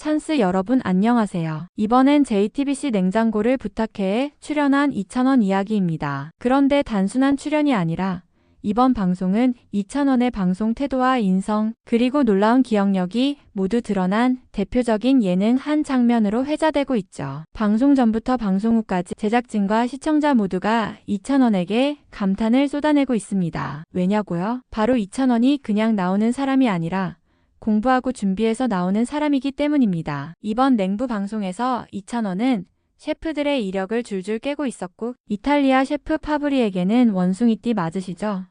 찬스 여러분 안녕하세요. 이번엔 JTBC 냉장고를 부탁해 출연한 2,000원 이야기입니다. 그런데 단순한 출연이 아니라 이번 방송은 2,000원의 방송 태도와 인성, 그리고 놀라운 기억력이 모두 드러난 대표적인 예능 한 장면으로 회자되고 있죠. 방송 전부터 방송 후까지 제작진과 시청자 모두가 2,000원에게 감탄을 쏟아내고 있습니다. 왜냐고요? 바로 2,000원이 그냥 나오는 사람이 아니라 공부하고 준비해서 나오는 사람이기 때문입니다. 이번 냉부 방송에서 2,000원은 셰프들의 이력을 줄줄 깨고 있었고 이탈리아 셰프 파브리에게는 원숭이띠 맞으시죠?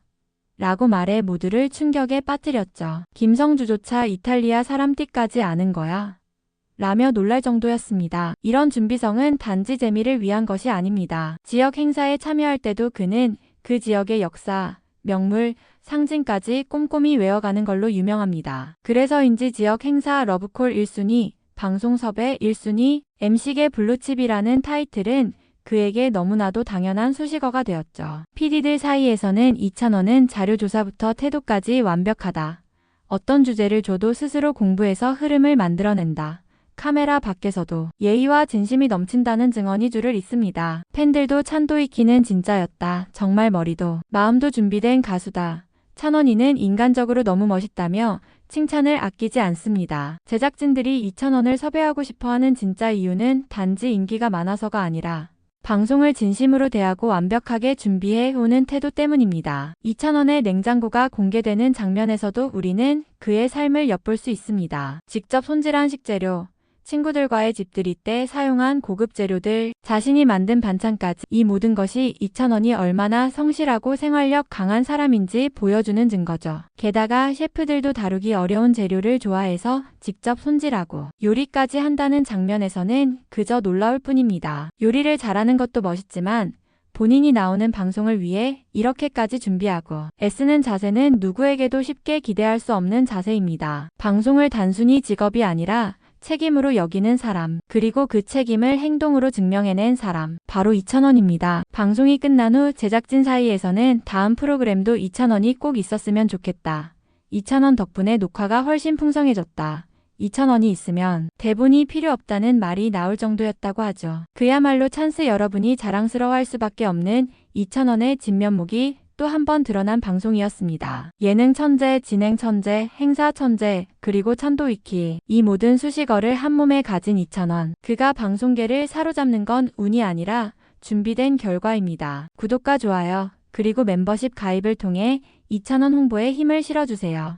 라고 말해 모두를 충격에 빠뜨렸죠. 김성주조차 이탈리아 사람띠까지 아는 거야. 라며 놀랄 정도였습니다. 이런 준비성은 단지 재미를 위한 것이 아닙니다. 지역 행사에 참여할 때도 그는 그 지역의 역사, 명물, 상징까지 꼼꼼히 외워가는 걸로 유명합니다. 그래서인지 지역 행사 러브콜 1순위, 방송 섭외 1순위, MC계 블루칩이라는 타이틀은 그에게 너무나도 당연한 수식어가 되었죠. PD들 사이에서는 2,000원은 자료조사부터 태도까지 완벽하다. 어떤 주제를 줘도 스스로 공부해서 흐름을 만들어낸다. 카메라 밖에서도 예의와 진심이 넘친다는 증언이 줄을 잇습니다. 팬들도 찬도이 키는 진짜였다. 정말 머리도 마음도 준비된 가수다. 찬원이는 인간적으로 너무 멋있다며 칭찬을 아끼지 않습니다. 제작진들이 2,000원을 섭외하고 싶어하는 진짜 이유는 단지 인기가 많아서가 아니라 방송을 진심으로 대하고 완벽하게 준비해 오는 태도 때문입니다. 2,000원의 냉장고가 공개되는 장면에서도 우리는 그의 삶을 엿볼 수 있습니다. 직접 손질한 식재료, 친구들과의 집들이 때 사용한 고급 재료들, 자신이 만든 반찬까지 이 모든 것이 2,000원이 얼마나 성실하고 생활력 강한 사람인지 보여주는 증거죠. 게다가 셰프들도 다루기 어려운 재료를 좋아해서 직접 손질하고 요리까지 한다는 장면에서는 그저 놀라울 뿐입니다. 요리를 잘하는 것도 멋있지만 본인이 나오는 방송을 위해 이렇게까지 준비하고 애쓰는 자세는 누구에게도 쉽게 기대할 수 없는 자세입니다. 방송을 단순히 직업이 아니라 책임으로 여기는 사람, 그리고 그 책임을 행동으로 증명해낸 사람, 바로 2,000원입니다. 방송이 끝난 후 제작진 사이에서는 다음 프로그램도 2,000원이 꼭 있었으면 좋겠다. 2,000원 덕분에 녹화가 훨씬 풍성해졌다. 2,000원이 있으면 대본이 필요 없다는 말이 나올 정도였다고 하죠. 그야말로 찬스 여러분이 자랑스러워할 수밖에 없는 2,000원의 진면목이 또 한 번 드러난 방송이었습니다. 예능 천재, 진행 천재, 행사 천재, 그리고 찬도위키. 이 모든 수식어를 한 몸에 가진 2,000원. 그가 방송계를 사로잡는 건 운이 아니라 준비된 결과입니다. 구독과 좋아요, 그리고 멤버십 가입을 통해 2,000원 홍보에 힘을 실어주세요.